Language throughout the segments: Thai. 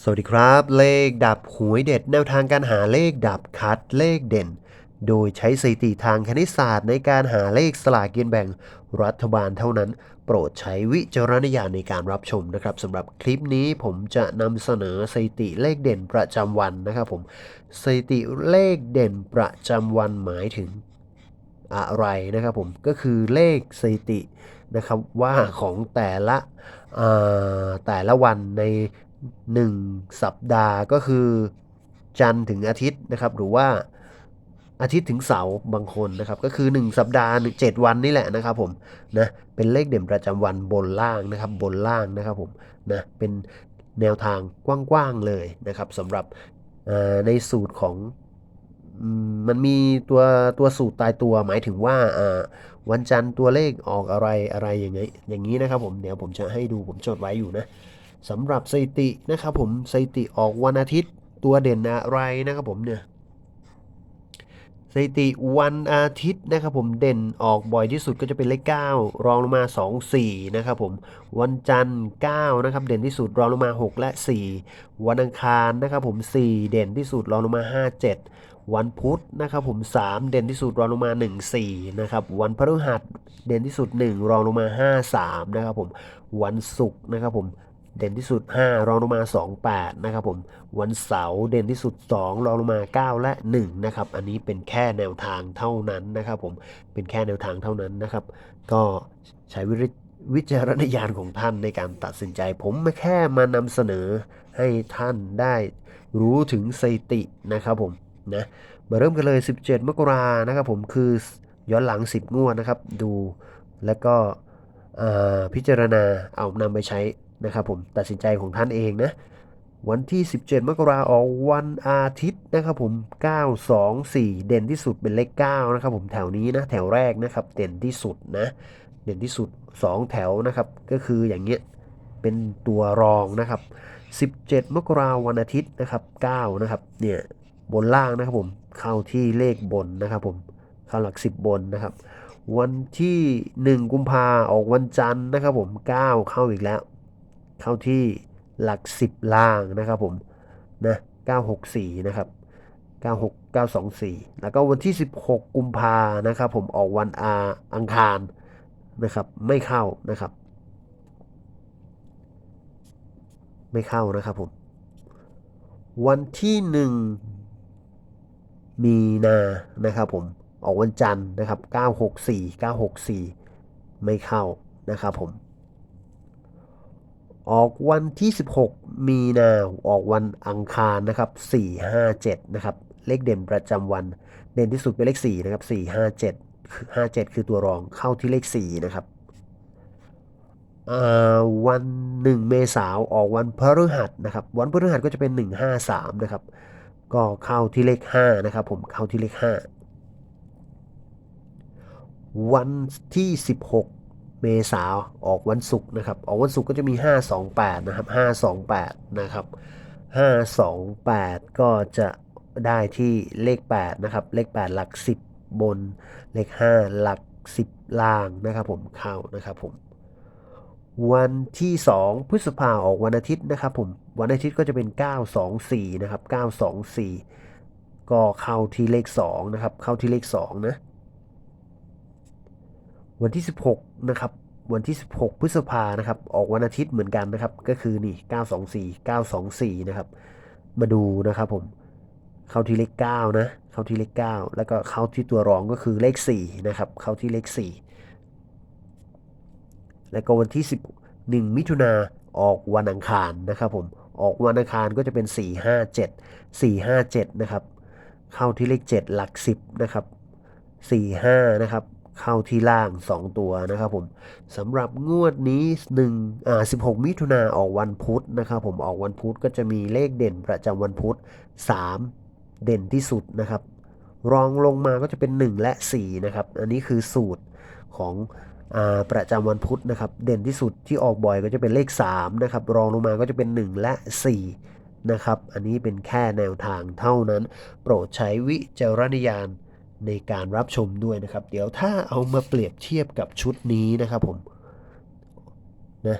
สวัสดีครับ เลขดับหวยเด็ดแนวทางการหาเลขดับคัดเลขเด่น โดยใช้สถิติทางคณิตศาสตร์ในการหาเลขสลากกินแบ่งรัฐบาลเท่านั้น โปรดใช้วิจารณญาณในการรับชมนะครับสำหรับคลิปนี้ผมจะนำเสนอสถิติเลขเด่นประจำวันนะครับผมสถิติเลขเด่นประจำวันหมายถึงอะไรนะครับผมก็คือเลขสถิตินะครับว่าของแต่ละแต่ละวันใน 1 สัปดาห์ก็คือ จันทร์ถึงอาทิตย์นะครับ หรือว่าอาทิตย์ถึงเสาร์บางคนนะครับ ก็คือ 1 สัปดาห์หนึ่งเจ็ดวันนี่แหละนะครับผมนะเป็นเลขเด่นประจำวันบนล่างนะครับ บนล่างนะครับผมนะเป็นแนวทางกว้างๆเลยนะครับสำหรับในสูตรของมันมีตัวตัวสูตรตายตัวหมายถึงว่าวันจันทร์ตัวเลขออกอะไรอะไรอย่างเงี้ยอย่างนี้นะครับผมเดี๋ยวผมจะให้ดูผมจดไว้อยู่นะ สำหรับสถิตินะครับผมสถิติออกวันอาทิตย์ตัวเด่นอะไรนะครับผมเนี่ยสถิติวันอาทิตย์นะครับผมเด่นออกบ่อยที่สุดก็จะเป็นเลข 9 รองลงมา 2 4นะครับผมวันจันทร์9นะครับเด่นที่สุดรองลงมา 6 และ 4 วันอังคารนะครับผม 4 เด่นที่สุดรองลงมา 5 7 วันพุธนะครับผม 3 เด่นที่สุดรองลงมา 1 4นะครับวันพฤหัสเด่นที่สุด 1 รองลงมา 5 3นะครับผมวันศุกร์นะครับผม เด่นที่สุด 5 รองลงมา 2 8 นะครับผม วันเสาร์เด่นที่สุด 2 รองลงมา 9 และ 1 นะครับ อันนี้เป็นแค่แนวทางเท่านั้นนะครับผม เป็นแค่แนวทางเท่านั้นนะครับ ก็ใช้วิวิจารณญาณของท่านในการตัดสินใจ ผมมาแค่มานำเสนอให้ท่านได้รู้ถึงสถิตินะครับผมนะมาเริ่มกันเลย 17 มกรานะครับผมคือย้อนหลัง 10 งวดนะครับ ดูแล้วก็พิจารณาเอานำไปใช้ นะครับผมตัดสินใจของท่านเองนะวันที่ 17 มกราออกวันอาทิตย์นะครับผม 9 2 4 เด่นที่สุดเป็นเลข9นะครับผมแถวนี้นะแถวแรกนะครับเด่นที่สุดนะเด่นที่สุด 2 แถวนะครับก็คืออย่างเงี้ยเป็นตัวรองนะครับ 17 มกราวันอาทิตย์นะครับ9นะครับเนี่ยบนล่างนะครับผมเข้าที่เลขบนนะครับผมเข้าหลัก 10 บนนะครับ วันที่ 1 กุมภาออกวันจันทร์นะครับผม 9 เข้าอีกแล้ว เข้าที่หลัก 10 ล่างนะครับผมนะ964 นะครับ 96 924 แล้วก็วันที่ 16 กุมภานะครับผมออกวันอาอังคารนะครับ ไม่เข้านะครับ ไม่เข้านะครับผม วันที่ 1 มีนานะครับผมออกวันจันทร์นะครับ 964 964 ไม่เข้านะครับผม ออกวันที่ 16 มีนาออกวันอังคารนะครับ 457 นะครับ เลขเด่นประจำวัน เด่นที่สุดเป็นเลข 4 นะครับ 457คือ57 คือตัวรองเข้าที่เลข 4 นะครับอ่าวัน1เมษาออกวันพฤหัสนะครับ วันพฤหัสก็จะเป็น 153 นะครับ ก็เข้าที่เลข 5 นะครับ ผมเข้าที่เลข 5 วันที่ 16 เมษาออกวันศุกร์นะครับ ออกวันศุกร์ก็จะมี 528 นะครับ 528 นะครับ 528 ก็จะได้ที่เลข 8 นะครับ เลข 8 หลัก 10 บน เลข 5 หลัก 10 ล่างนะครับผมเข้านะครับผม วันที่ 2 พฤษภาออกวันอาทิตย์นะครับผมวันอาทิตย์ก็จะเป็น 924 นะครับ 924 ก็เข้าที่เลข 2 นะครับ เข้าที่เลข 2 นะ วันที่ 16 นะครับ วันที่ 16 พฤษภานะครับ ออกวันอาทิตย์เหมือนกันนะครับ ก็คือนี่ 924 924 นะครับ มาดูนะครับผม เข้าที่เลข 9 นะ เข้าที่เลข 9 แล้วก็เข้าที่ตัวรองก็คือเลข 4 นะครับ เข้าที่เลข 4 แล้วก็วันที่11มิถุนาออกวันอังคารนะครับผม ออกวันอังคารก็จะเป็น 457 457 นะครับ เข้าที่เลข 7 หลัก 10 นะครับ 45 นะครับ เข้าที่ล่าง 2 ตัวนะครับผมสำหรับงวดนี้1อ่า16 มิถุนาออกวันพุธนะครับผมออกวันพุธก็จะมีเลขเด่นประจำวันพุธ 3 เด่นที่สุดนะครับ รองลงมาก็จะเป็น 1 และ 4 นะครับ อันนี้คือสูตรของอาประจำวันพุธนะครับ เด่นที่สุดที่ออกบ่อยก็จะเป็นเลข3นะครับรองลงมาก็จะเป็น 1 และ 4 นะครับ อันนี้เป็นแค่แนวทางเท่านั้น โปรดใช้วิจารณญาณ ในการรับชมด้วยนะครับ เดี๋ยวถ้าเอามาเปรียบเทียบกับชุดนี้นะครับผมนะ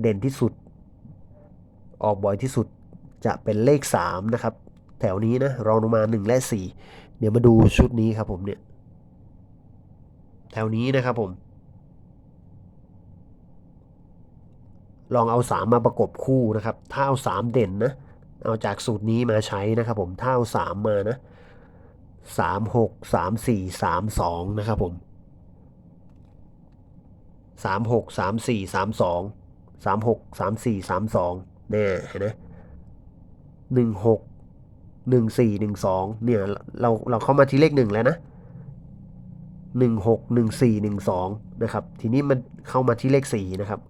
เด่นที่สุด ออกบ่อยที่สุดจะเป็นเลข 3 นะครับ แถวนี้นะรองลงมา 1 และ 4 เดี๋ยวมาดูชุดนี้ครับผมเนี่ย แถวนี้นะครับผม ลองเอา 3 มาประกบคู่นะครับ ถ้าเอา 3 เด่นนะ เอาจากสูตรนี้มาใช้นะครับผม ถ้าเอา 3 มานะ 3 6 3 4 3 2 นะครับผม 3 6 3 4 3 2 3 6 3 4 3 2เนี่ยเห็นไหมหนึ่งหกหนึ่งสี่หนึ่งสองเนี่ยเราเราเข้ามาที่เลขหนึ่งแล้วนะหนึ่งหกหนึ่งสี่หนึ่งสองนะครับ ทีนี้มันเข้ามาที่เลขสี่นะครับ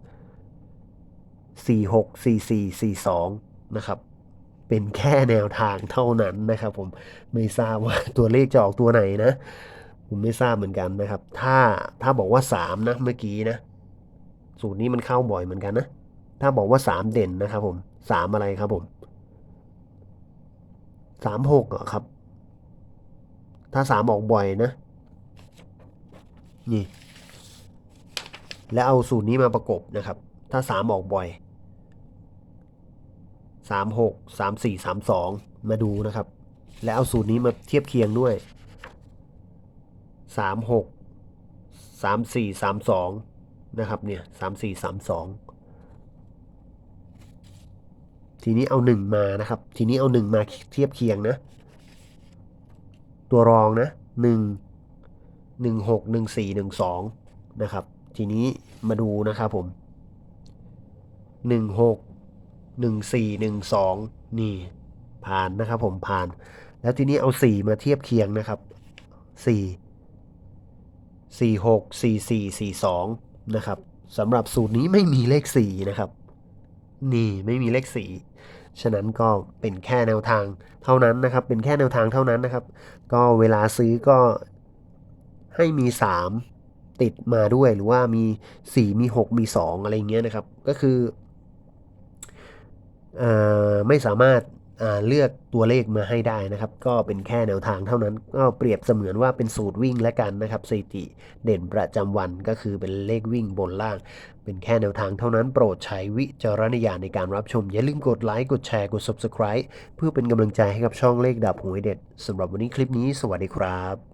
สี่หกสี่สี่สี่สองนะครับ เป็นแค่แนวทางเท่านั้นนะครับ ผมไม่ทราบว่าตัวเลขจะออกตัวไหนนะ ผมไม่ทราบเหมือนกันนะครับ ถ้าถ้าบอกว่าสามนะเมื่อกี้นะ สูตรนี้มันเข้าบ่อยเหมือนกันนะ ถ้าบอกว่าสามเด่นนะครับ ผมสามอะไรครับผมสามหกเหรอครับ ถ้าสามออกบ่อยนะ นี่ แล้วเอาสูตรนี้มาประกบนะครับ ถ้าสามออกบ่อย สามหกสามสี่สามสองมาดูนะครับ แล้วเอาสูตรนี้มาเทียบเคียงด้วยสามหกสามสี่สามสองนะครับเนี่ยสามสี่สามสองทีนี้เอาหนึ่งมานะครับ ทีนี้เอาหนึ่งมาเทียบเคียงนะ ตัวรองนะหนึ่งหนึ่งหกหนึ่งสี่หนึ่งสองนะครับ ทีนี้มาดูนะครับผมห นึ่งหนึ่งสี่หนึ่งสองนี่ผ่านนะครับผมผ่าน แล้วทีนี้เอาสี่มาเทียบเคียงนะครับสี่สี่หกสี่สี่สี่สองนะครับสำหรับสูตรนี้ไม่มีเลขสี่นะครับ นี่ไม่มีเลขสี่ฉะนั้นก็เป็นแค่แนวทางเท่านั้นนะครับ เป็นแค่แนวทางเท่านั้นนะครับ ก็เวลาซื้อก็ให้มี 3 ติดมาด้วยหรือว่ามี 4 มี 6 มี 2 อะไรเงี้ยนะครับ ก็คือ ไม่สามารถเลือกตัวเลขมาให้ได้นะครับ ก็เป็นแค่แนวทางเท่านั้น ก็เปรียบเสมือนว่าเป็นสูตรวิ่งและกันนะครับสถิติเด่นประจำวันก็คือเป็นเลขวิ่งบนล่าง เป็นแค่แนวทางเท่านั้น โปรดใช้วิจารณญาณในการรับชม อย่าลืมกดไลค์กดแชร์กด Subscribe เพื่อเป็นกำลังใจให้กับช่องเลขดับหวยเด็ดสำหรับวันนี้คลิปนี้ สวัสดีครับ